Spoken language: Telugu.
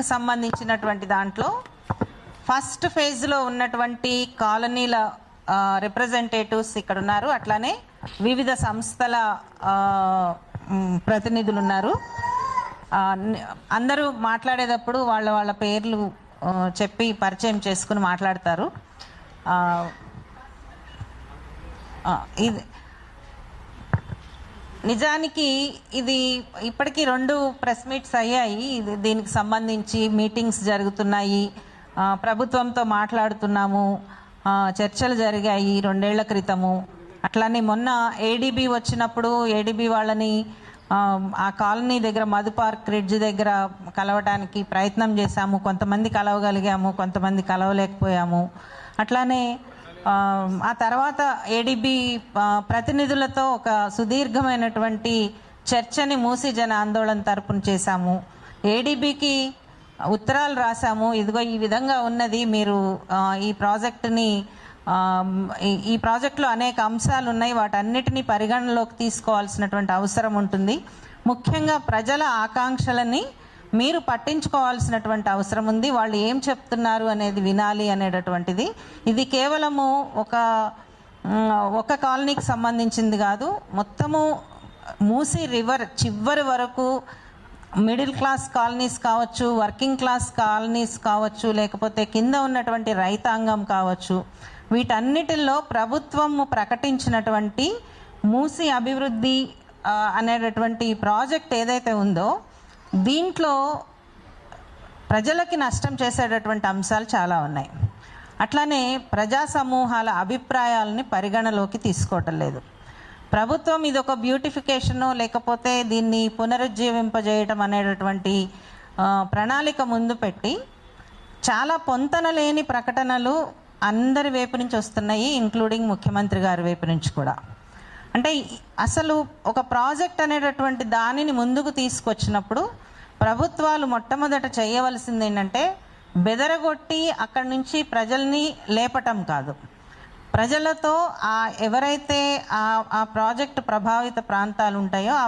సంబంధించినటువంటి దాంట్లో ఫస్ట్ ఫేజ్లో ఉన్నటువంటి కాలనీల రిప్రజెంటేటివ్స్ ఇక్కడ ఉన్నారు. అట్లానే వివిధ సంస్థల ప్రతినిధులు ఉన్నారు. అందరూ మాట్లాడేటప్పుడు వాళ్ళ వాళ్ళ పేర్లు చెప్పి పరిచయం చేసుకుని మాట్లాడతారు. ఇది నిజానికి ఇది ఇప్పటికీ రెండు ప్రెస్ మీట్స్ అయ్యాయి. ఇది దీనికి సంబంధించి మీటింగ్స్ జరుగుతున్నాయి. ప్రభుత్వంతో మాట్లాడుతున్నాము. చర్చలు జరిగాయి రెండేళ్ళ క్రితము. అట్లానే మొన్న ఏడీబీ వచ్చినప్పుడు ఏడీబీ వాళ్ళని ఆ, కాలనీ దగ్గర మధు పార్క్ బ్రిడ్జ్ దగ్గర కలవడానికి ప్రయత్నం చేశాము. కొంతమంది కలవగలిగాము కొంతమంది కలవలేకపోయాము. అట్లానే ఆ, తర్వాత ఏడిబి ప్రతినిధులతో ఒక సుదీర్ఘమైనటువంటి చర్చని మూసి జన ఆందోళన తరపున చేశాము. ఏడిబికి ఉత్తరాలు రాసాము ఇదిగో ఈ విధంగా ఉన్నది. మీరు ఈ ప్రాజెక్టుని ఈ- ప్రాజెక్టులో అనేక అంశాలు ఉన్నాయి. వాటన్నిటినీ పరిగణలోకి తీసుకోవాల్సినటువంటి అవసరం ఉంటుంది. ముఖ్యంగా ప్రజల ఆకాంక్షలని మీరు పట్టించుకోవాల్సినటువంటి అవసరం ఉంది. వాళ్ళు ఏం చెప్తున్నారు అనేది వినాలి అనేటటువంటిది. ఇది కేవలము ఒక ఒక కాలనీకి సంబంధించింది కాదు. మొత్తము మూసి రివర్ చివరి వరకు మిడిల్ క్లాస్ కాలనీస్ కావచ్చు వర్కింగ్ క్లాస్ కాలనీస్ కావచ్చు లేకపోతే కింద ఉన్నటువంటి రైతాంగం కావచ్చు. వీటన్నిటిల్లో ప్రభుత్వం ప్రకటించినటువంటి మూసి అభివృద్ధి అనేటటువంటి ప్రాజెక్ట్ ఏదైతే ఉందో దీంట్లో ప్రజలకి నష్టం చేసేటటువంటి అంశాలు చాలా ఉన్నాయి. అట్లానే ప్రజా సమూహాల అభిప్రాయాలని పరిగణలోకి తీసుకోవటం లేదు. ప్రభుత్వం ఇది ఒక బ్యూటిఫికేషను లేకపోతే దీన్ని పునరుజ్జీవింపజేయటం అనేటటువంటి ప్రణాళిక ముందు పెట్టి చాలా పొంతన లేని ప్రకటనలు అందరి వైపు నుంచి వస్తున్నాయి ఇంక్లూడింగ్ ముఖ్యమంత్రి గారి వైపు నుంచి కూడా. అంటే అసలు ఒక ప్రాజెక్ట్ అనేటటువంటి దానిని ముందుకు తీసుకొచ్చినప్పుడు ప్రభుత్వాలు మొట్టమొదట చేయవలసింది ఏంటంటే బెదరగొట్టి అక్కడి నుంచి ప్రజల్ని లేపటం కాదు. ప్రజలతో ఆ ఎవరైతే ఆ ఆ ప్రాజెక్ట్ ప్రభావిత ప్రాంతాలు ఉంటాయో ఆ